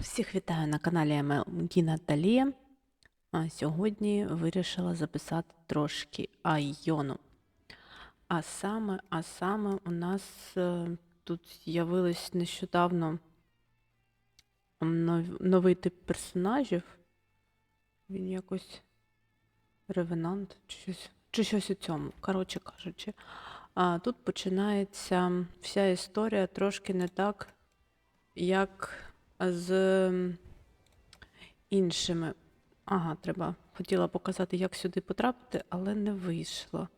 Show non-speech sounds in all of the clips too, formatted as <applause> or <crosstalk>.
Всіх вітаю на каналі Мгіна Талія. Сьогодні вирішила записати трошки айону. А саме, а саме у нас е, тут з'явилось нещодавно новий тип персонажів. Він якось ревенант чи щось, чи щось у цьому. Коротше кажучи, тут починається вся історія трошки не так, як з іншими. Ага, треба. Хотіла показати, як сюди потрапити, але не вийшло.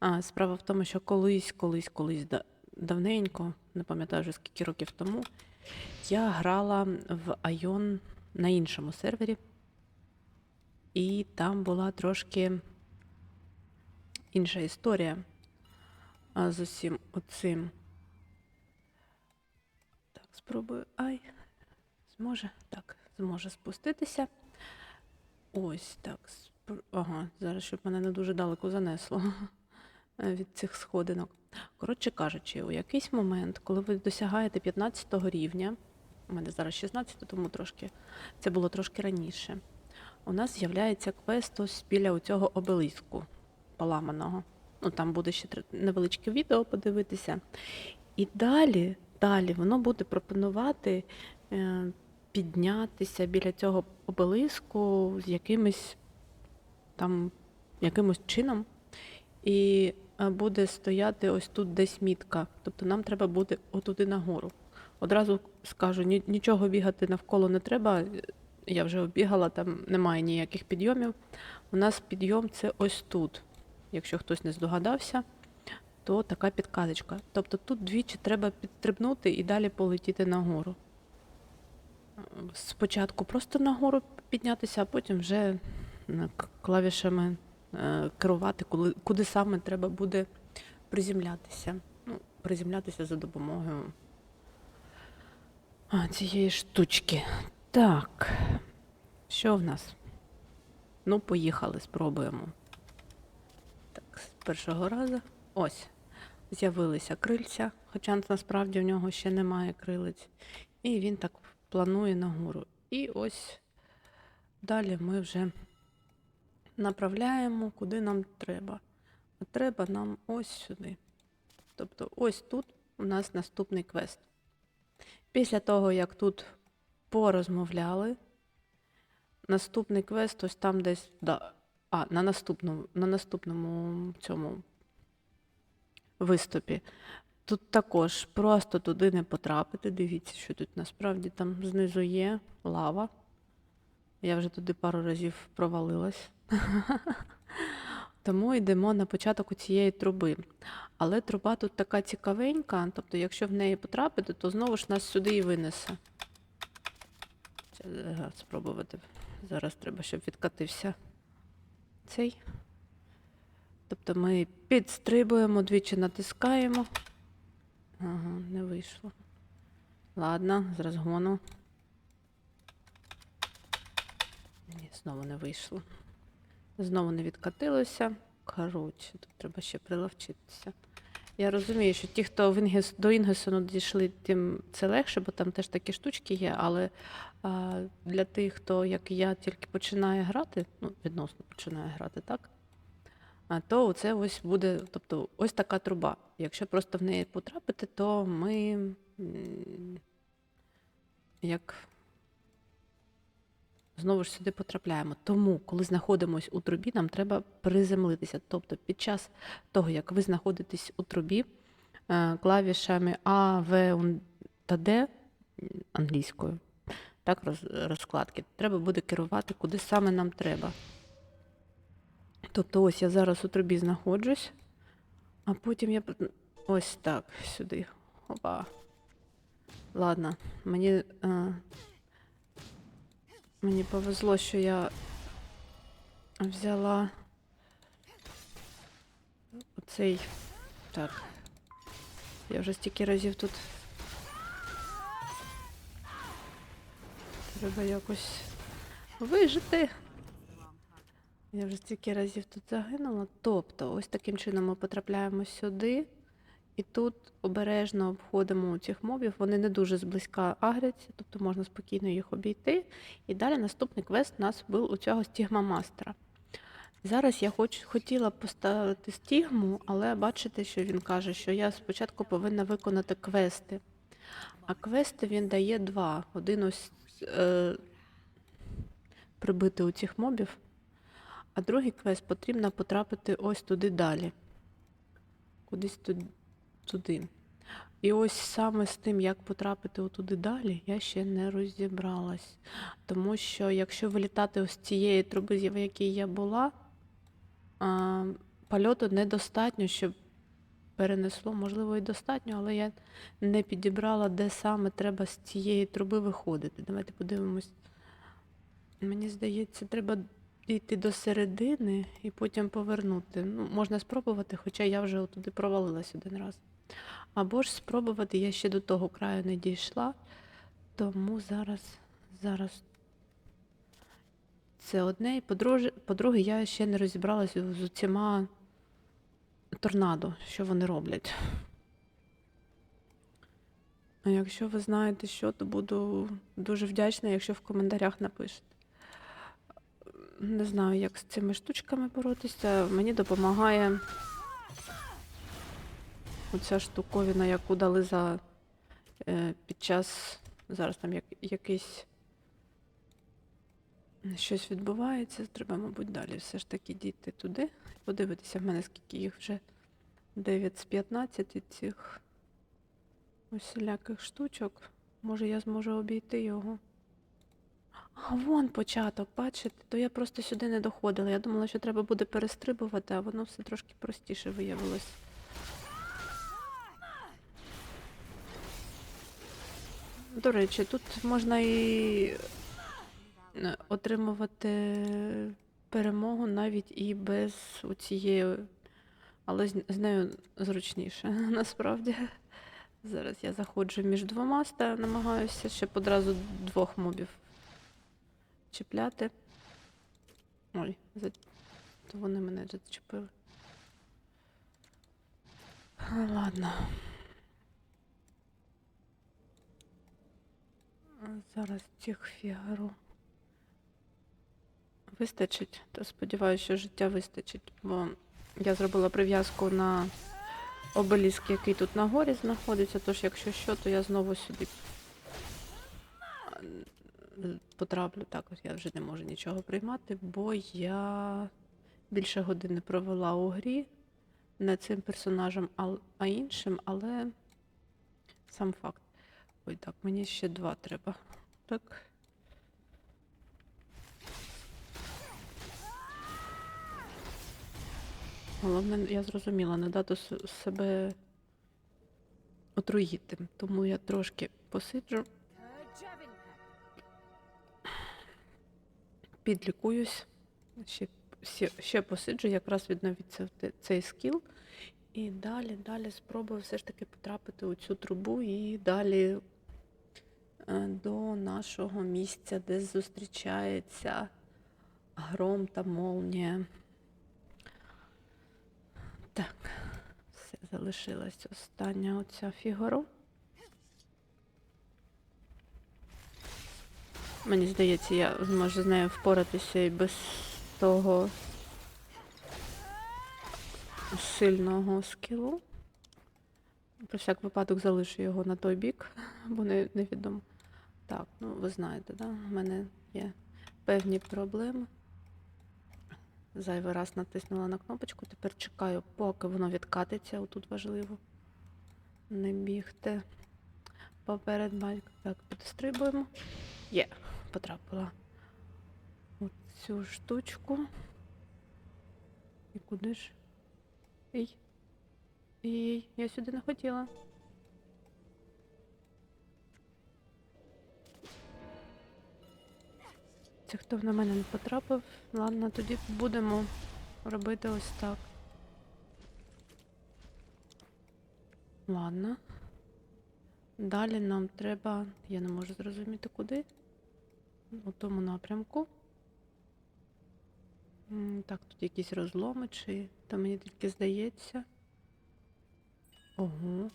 А, справа в тому, що колись, колись, колись да- давненько, не пам'ятаю вже скільки років тому, я грала в Айон на іншому сервері, і там була трошки інша історія з усім оцим. Так, спробую. Ай. Зможе? Так, зможе спуститися. Ось так. Ага, зараз, щоб мене не дуже далеко занесло <laughs> від цих сходинок. Коротше кажучи, у якийсь момент, коли ви досягаєте 15 рівня, у мене зараз 16, тому трошки це було трошки раніше. У нас з'являється квест ось біля цього обелиску поламаного. Ну, там буде ще невеличке відео подивитися. І далі, далі воно буде пропонувати е, піднятися біля цього обелиску з якимось там якимось чином, і е, буде стояти ось тут десь мітка. Тобто нам треба буде отуди нагору. Одразу скажу, нічого бігати навколо не треба. Я вже оббігала, там немає ніяких підйомів. У нас підйом це ось тут. Якщо хтось не здогадався, то така підказочка. Тобто тут двічі треба підстрибнути і далі полетіти нагору. Спочатку просто нагору піднятися, а потім вже клавішами е, керувати, коли, куди саме треба буде приземлятися. Ну, приземлятися за допомогою цієї штучки. Так, що в нас? Ну, поїхали, спробуємо. Так, з першого разу. Ось. З'явилися крильця, хоча насправді в нього ще немає крилець. І він так планує нагору. І ось далі ми вже направляємо, куди нам треба. А треба нам ось сюди. Тобто ось тут у нас наступний квест. Після того, як тут порозмовляли, наступний квест ось там десь. Да, а, на наступному, на наступному цьому виступі. Тут також просто туди не потрапити. Дивіться, що тут насправді там знизу є лава. Я вже туди пару разів провалилась. <laughs> Тому йдемо на початок цієї труби. Але труба тут така цікавенька, тобто, якщо в неї потрапити, то знову ж нас сюди і винесе. Е, спробувати. Зараз треба, щоб відкатився цей. Тобто ми підстрибуємо, двічі натискаємо. Ага, не вийшло. Ладно, з розгону. Ні, знову не вийшло. Знову не відкатилося. Коротше, тут треба ще приловчитися. Я розумію, що ті, хто в Інгес, до Інгесону дійшли, тим це легше, бо там теж такі штучки є. Але а, для тих, хто, як я, тільки починає грати, ну, відносно починає грати, так? То це ось буде, тобто ось така труба. Якщо просто в неї потрапити, то ми як знову ж сюди потрапляємо. Тому, коли знаходимось у трубі, нам треба приземлитися. Тобто під час того, як ви знаходитесь у трубі, е, клавішами А, В та Д англійською, так, роз- розкладки, треба буде керувати, куди саме нам треба. Тобто ось я зараз у трубі знаходжусь, а потім я ось так сюди. Опа. Ладно, мені, е, мені повезло, що я взяла оцей. Так. Я вже стільки разів тут. Треба якось вижити. Я вже стільки разів тут загинула. Тобто, ось таким чином ми потрапляємо сюди. І тут обережно обходимо цих мобів, вони не дуже зблизька агряться, тобто можна спокійно їх обійти. І далі наступний квест у нас був у цього стігма мастера. Зараз я хоч, хотіла поставити стігму, але бачите, що він каже, що я спочатку повинна виконати квести. А квести він дає два. Один ось е, прибити у цих мобів, а другий квест потрібно потрапити ось туди далі. Кудись туди. І ось саме з тим, як потрапити отуди далі, я ще не розібралась. Тому що якщо вилітати ось цієї труби, в якій я була, польоту недостатньо, щоб перенесло, можливо, і достатньо, але я не підібрала, де саме треба з цієї труби виходити. Давайте подивимось. Мені здається, треба дійти до середини і потім повернути. Ну, можна спробувати, хоча я вже туди провалилась один раз. Або ж спробувати, я ще до того краю не дійшла, тому зараз, зараз це одне. І по-друге, я ще не розібралася з усіма торнадо, що вони роблять. А якщо ви знаєте що, то буду дуже вдячна, якщо в коментарях напишете. Не знаю, як з цими штучками боротися. Мені допомагає оця штуковина, яку дали за е, під час. Зараз там як, якийсь щось відбувається. Треба, мабуть, далі все ж таки дійти туди. Подивитися в мене, скільки їх вже 9 з 15 цих усіляких штучок. Може, я зможу обійти його. А вон початок, бачите? То я просто сюди не доходила. Я думала, що треба буде перестрибувати, а воно все трошки простіше виявилось. До речі, тут можна і е, отримувати перемогу навіть і без цієї, але з нею зручніше <laughs> насправді. Зараз я заходжу між двома намагаюся, щоб одразу двох мобів чіпляти. Ой, за... то вони мене зачепили. Ладно. Зараз цих фігару вистачить, та сподіваюся, що життя вистачить, бо я зробила прив'язку на обеліск, який тут на горі знаходиться, тож якщо що, то я знову сюди потраплю. Також я вже не можу нічого приймати, бо я більше години провела у грі не цим персонажем, а, іншим, але сам факт. Ой, так, мені ще два треба. Так. Головне, я зрозуміла, не дати себе отруїти. Тому я трошки посиджу, підлікуюсь, ще, ще, посиджу, якраз відновиться цей скіл. І далі, далі спробую все ж таки потрапити у цю трубу і далі е, до нашого місця, де зустрічається гром та молнія. Так, все, залишилась остання оця фігура. Мені здається, я зможу з нею впоратися і без того сильного скілу. Про всяк випадок залишу його на той бік, бо не, невідомо. Так, ну ви знаєте, да? У мене є певні проблеми. Зайвий раз натиснула на кнопочку, тепер чекаю, поки воно відкатиться. Отут важливо не бігти поперед батька. Так, підстрибуємо. Є, потрапила у цю штучку. І куди ж? Ей. Ей, я сюди не хотіла. Це хто на мене не потрапив. Ладно, тоді будемо робити ось так. Ладно. Далі нам треба. Я не можу зрозуміти куди. У тому напрямку. Так, тут якісь розломи, чи то мені тільки здається. Ого.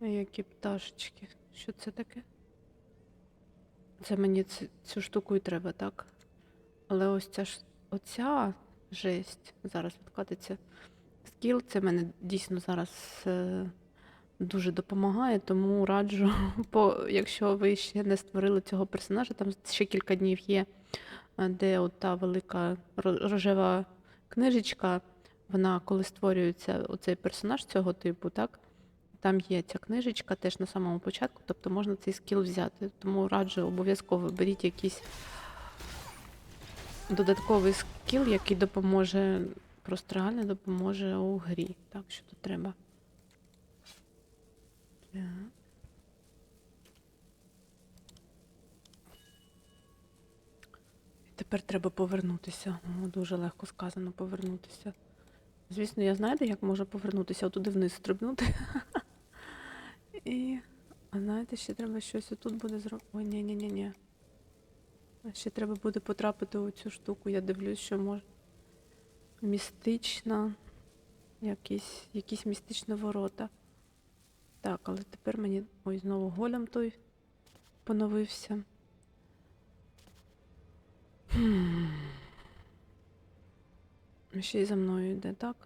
Які пташечки. Що це таке? Це мені ц- цю штуку і треба, так? Але ось ця ж оця жесть зараз відкатиться. Скіл, це мене дійсно зараз е, дуже допомагає, тому раджу, <laughs> по, якщо ви ще не створили цього персонажа, там ще кілька днів є, е, де от та велика рожева книжечка, вона коли створюється оцей персонаж цього типу, так? Там є ця книжечка теж на самому початку, тобто можна цей скіл взяти. Тому раджу обов'язково беріть якийсь додатковий скіл, який допоможе, просто реально допоможе у грі. Так, що тут треба. Так. І Тепер треба повернутися. О, дуже легко сказано повернутися. Звісно, я знаєте, як можу повернутися отуди вниз стрибнути. <laughs> І, а знаєте, ще треба щось отут буде зробити. Ой, ні, ні, ні, ні. Ще треба буде потрапити у цю штуку. Я дивлюсь, що може. Містична. Якісь, якісь містичні ворота. Так, але тепер мені. Ой, знову голем той поновився. Хм. Ще й за мною йде, так?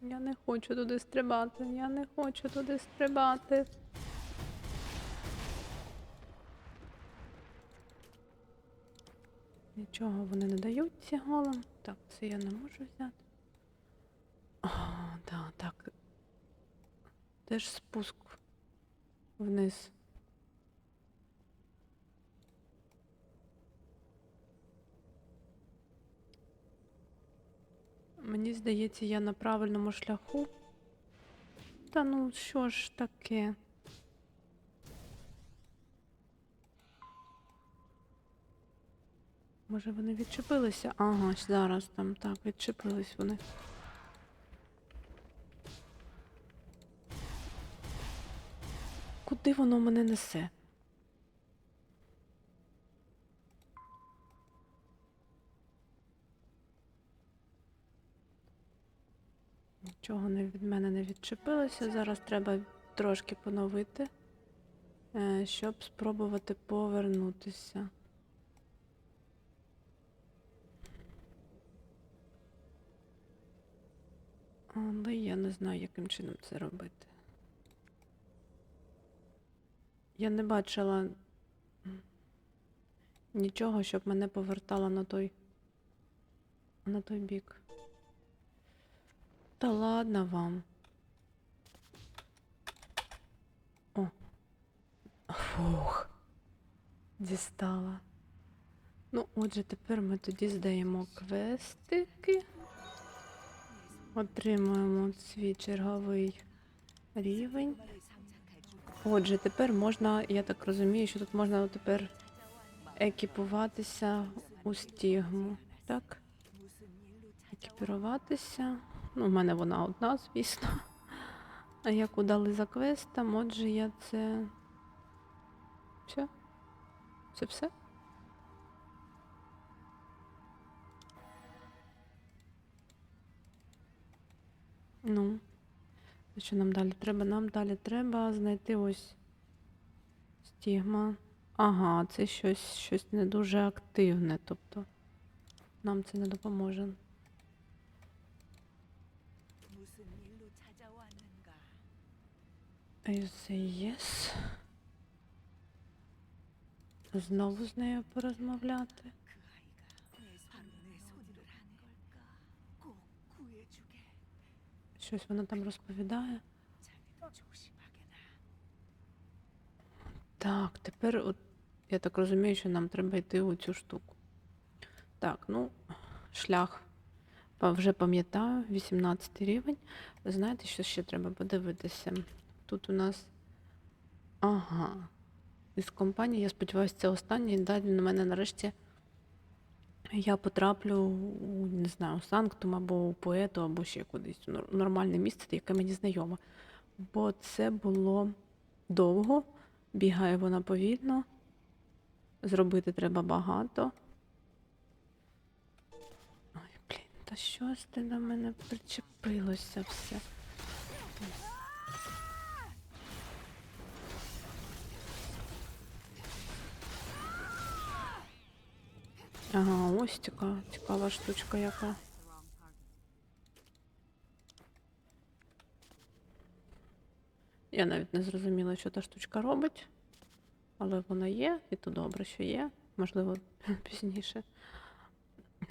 Я не хочу туди стрибати, я не хочу туди стрибати. Нічого вони не дають ці голим. Так, це я не можу взяти. О, так. Де ж спуск вниз? Мені здається, я на правильному шляху. Та ну що ж таке? Може вони відчепилися? Ага, зараз там так, відчепились вони. Куди воно мене несе? Нічого не від мене не відчепилося. Зараз треба трошки поновити, е, щоб спробувати повернутися. Але я не знаю, яким чином це робити. Я не бачила нічого, щоб мене повертало на той, на той бік. Та ладно вам. О. Фух. Дістала. Ну, отже, тепер ми тоді здаємо квестики. Отримуємо свій черговий рівень. Отже, тепер можна, я так розумію, що тут можна тепер екіпуватися у стігму. Так? Екіпіруватися. Ну, в мене вона одна, звісно. А як удали за квестом, отже, я це. Все? Це все? Ну, що нам далі треба? Нам далі треба знайти ось стігма. Ага, це щось щось не дуже активне, тобто нам це не допоможе. Yes. Знову з нею порозмовляти. Щось вона там розповідає. Так, тепер, от, я так розумію, що нам треба йти у цю штуку. Так, ну, шлях вже пам'ятаю, 18 рівень. Знаєте, що ще треба подивитися? Тут у нас. Ага. Із компанії, я сподіваюся, це останній. Далі на мене нарешті я потраплю у, не знаю, у санктум або у поету, або ще кудись у нормальне місце, яке мені знайоме. Бо це було довго, бігає вона повільно, зробити треба багато. Ой, блін, та щось ти на мене причепилося все. Ага, ось цікава, цікава штучка яка. Я навіть не зрозуміла, що та штучка робить, але вона є, і то добре, що є. Можливо, <laughs> пізніше.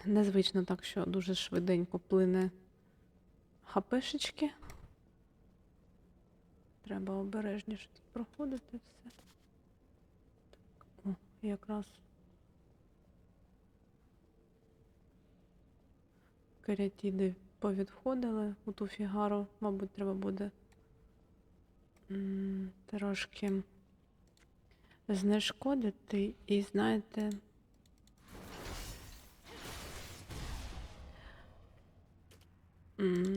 Незвично так, що дуже швиденько плине хапешечки. Треба обережніше проходити все. Так, о, якраз. Карятіди повідходили у ту фігару, мабуть, треба буде трошки знешкодити і, знаєте,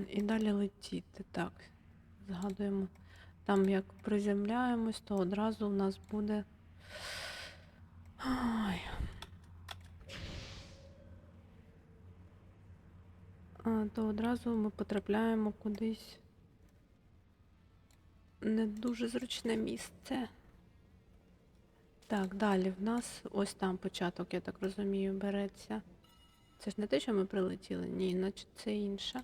і далі летіти. Так, згадуємо. Там як приземляємось, то одразу у нас буде. Ой. То одразу ми потрапляємо кудись не дуже зручне місце. Так, далі в нас ось там початок, я так розумію, береться. Це ж не те, що ми прилетіли? Ні, значить це інше.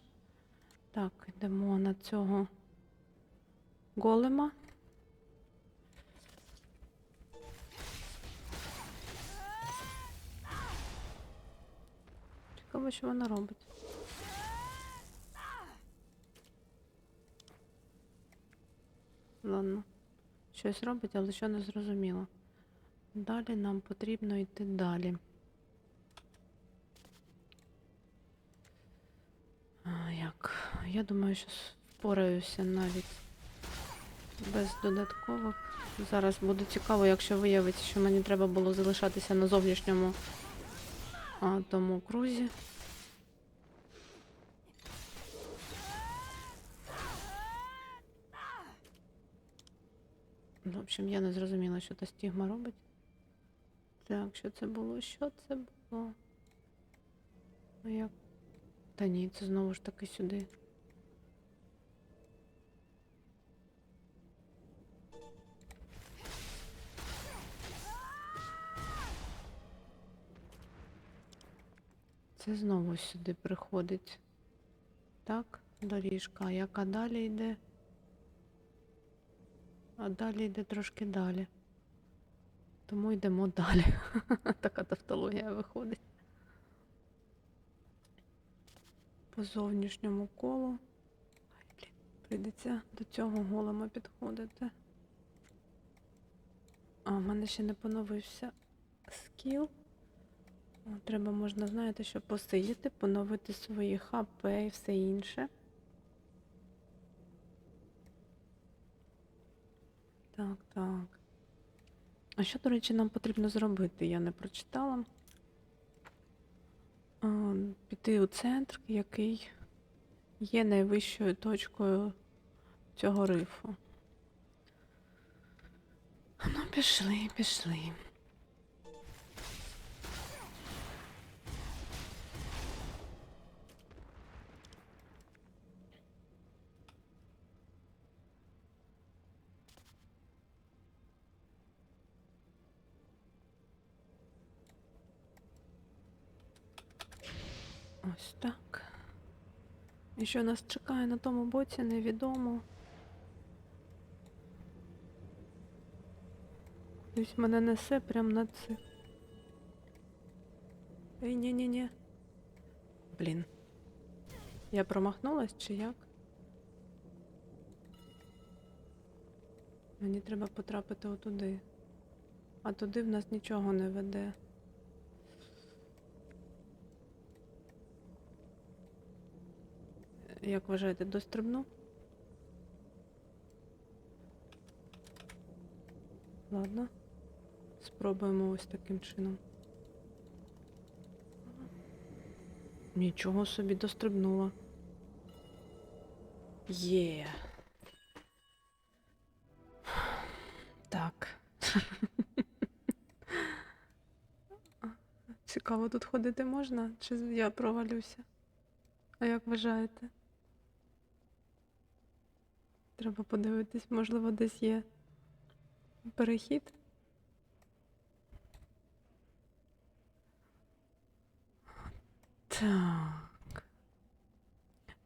Так, йдемо на цього голема. Цікаво, що вона робить. Ладно, щось робить, але що не зрозуміло. Далі нам потрібно йти далі. А, як? Я думаю, що впораюся навіть без додаткових. Зараз буде цікаво, якщо виявиться, що мені треба було залишатися на зовнішньому а, тому крузі. В общем, я не зрозуміла, що та стігма робить. Так, що це було? Що це було? Ну як? Та ні, це знову ж таки сюди. Це знову сюди приходить. Так, доріжка. А яка далі йде? А далі йде трошки далі. Тому йдемо далі. <laughs> Така тавтологія виходить. По зовнішньому колу. Прийдеться до цього голема підходити. А, в мене ще не поновився скіл. Треба можна, знаєте, що посидіти, поновити свої ХП і все інше. Так, так. А що, до речі, нам потрібно зробити? Я не прочитала. А, Піти у центр, який є найвищою точкою цього рифу. Ну, пішли, пішли. Ось так. І що нас чекає на тому боці, невідомо. Кудись мене несе прямо на це. Ей, ні-ні-ні. Блін. Я промахнулась чи як? Мені треба потрапити отуди. А туди в нас нічого не веде. Як вважаєте, дострибну? Ладно. Спробуємо ось таким чином. Нічого собі дострибнула. Є. Так. <laughs> Цікаво, тут ходити можна? Чи я провалюся? А як вважаєте? Треба подивитись, можливо, десь є перехід. Так.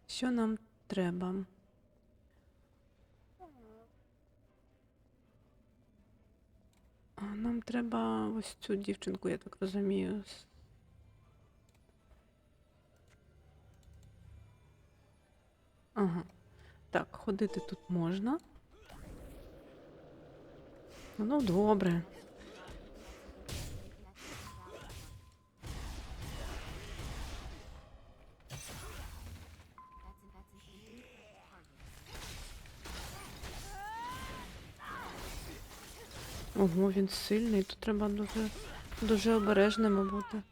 Що нам треба? Нам треба ось цю дівчинку, я так розумію. Ага. Так, ходити тут можна. Ну, добре. Ого, він сильний. Тут треба дуже, дуже обережними бути.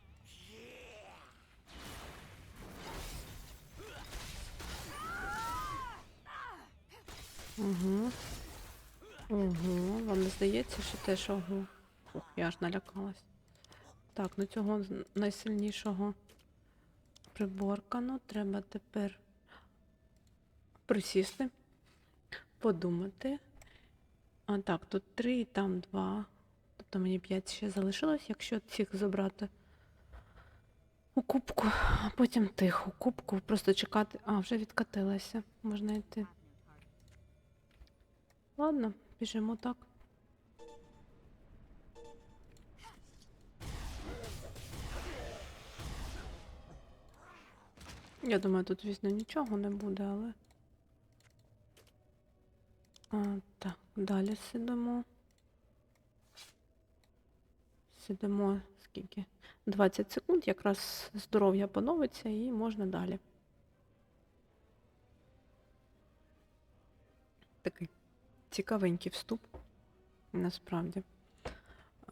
Угу. Ого, вам не здається, що теж ого. Ух, я аж налякалась. Так, ну цього найсильнішого приборкано. Треба тепер присісти, подумати. А так, тут три і там два. Тобто мені п'ять ще залишилось, якщо цих забрати у кубку, а потім тих у кубку, просто чекати. А, вже відкатилася. Можна йти. Ладно, біжимо так. Я думаю, тут, звісно, нічого не буде, але. А, так, далі сидимо. Сидимо скільки? 20 секунд, якраз здоров'я поновиться і можна далі. Такий цікавенький вступ, насправді.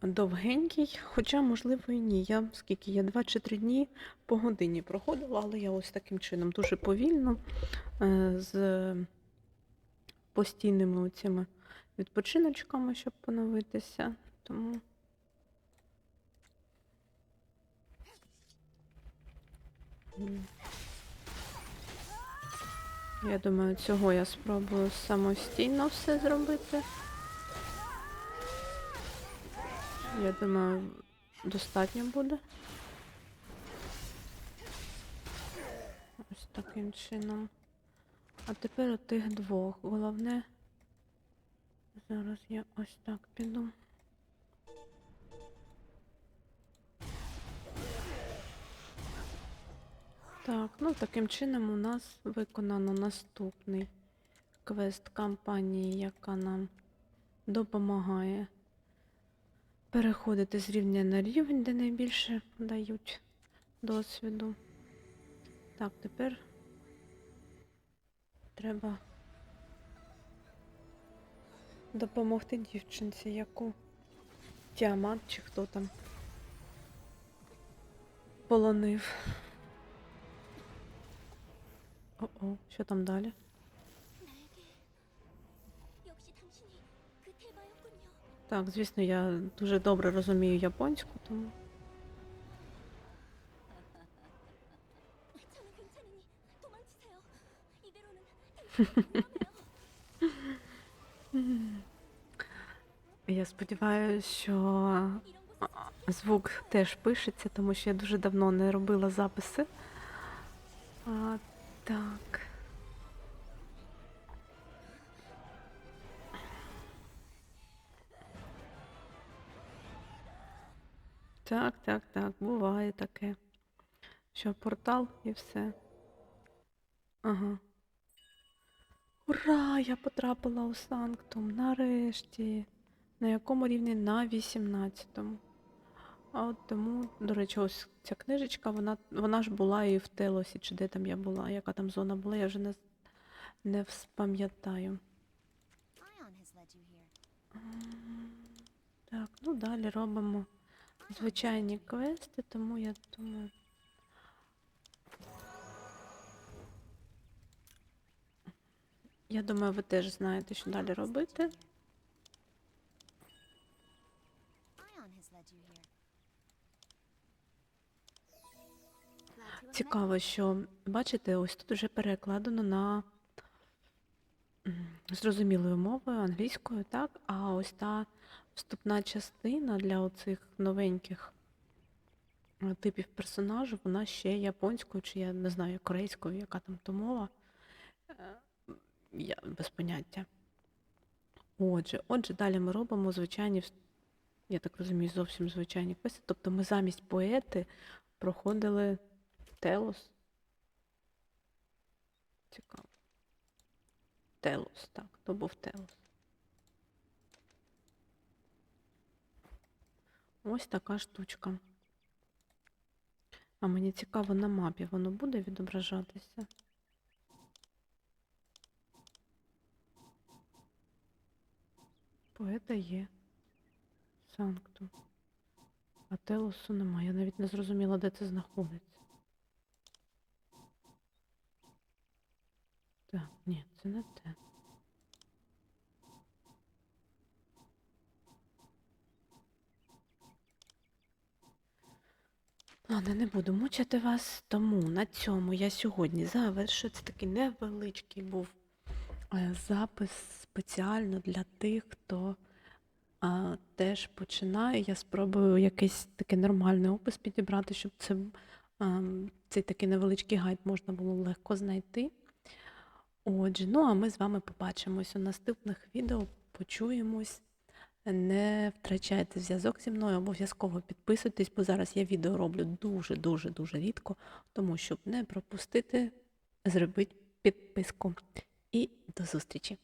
Довгенький, хоча, можливо, і ні. Я скільки я 2 чи 3 дні по годині проходила, але я ось таким чином дуже повільно, е, з постійними оцими відпочиночками, щоб поновитися. Тому. М. Я думаю, цього я спробую самостійно все зробити. Я думаю, достатньо буде. Ось таким чином. А тепер от тих двох. Головне. Зараз я ось так піду. Так, ну таким чином у нас виконано наступний квест кампанії, яка нам допомагає переходити з рівня на рівень, де найбільше дають досвіду. Так, тепер треба допомогти дівчинці, яку Тіамат чи хто там полонив. О-о, що там далі? Так, звісно, я дуже добре розумію японську, тому. Я сподіваюся, що звук теж пишеться, тому що я дуже давно не робила записи. Так. Так, так, так, буває таке. Що портал і все. Ага. Ура! Я потрапила у Санктум. Нарешті. На якому рівні? На 18-му. А от тому, до речі, ось ця книжечка, вона, вона ж була і в Телосі, чи де там я була, яка там зона була, я вже не, не here. Так, ну далі робимо звичайні квести, тому я думаю. Я думаю, ви теж знаєте, що далі робити. Цікаво, що бачите, ось тут вже перекладено на зрозумілою мовою, англійською, так? А ось та вступна частина для оцих новеньких е, типів персонажів, вона ще японською, чи я не знаю, корейською, яка там то мова. Е, Я без поняття. Отже, отже, далі ми робимо звичайні, я так розумію, зовсім звичайні квести. Тобто ми замість поети проходили Телос. Цікаво. Телос, так, то був Телос. Ось така штучка. А мені цікаво, на мапі воно буде відображатися. Поета є. Санктум. А Телосу немає. Я навіть не зрозуміла, де це знаходиться. Так, ні, це не те. Ладно, не буду мучити вас, тому на цьому я сьогодні завершу. Це такий невеличкий був е, запис спеціально для тих, хто а, теж починає. Я спробую якийсь такий нормальний опис підібрати, щоб це, ем, цей такий невеличкий гайд можна було легко знайти. Отже, ну а ми з вами побачимось у наступних відео, почуємось. Не втрачайте зв'язок зі мною, обов'язково підписуйтесь, бо зараз я відео роблю дуже-дуже дуже рідко, тому щоб не пропустити, зробіть підписку. І до зустрічі!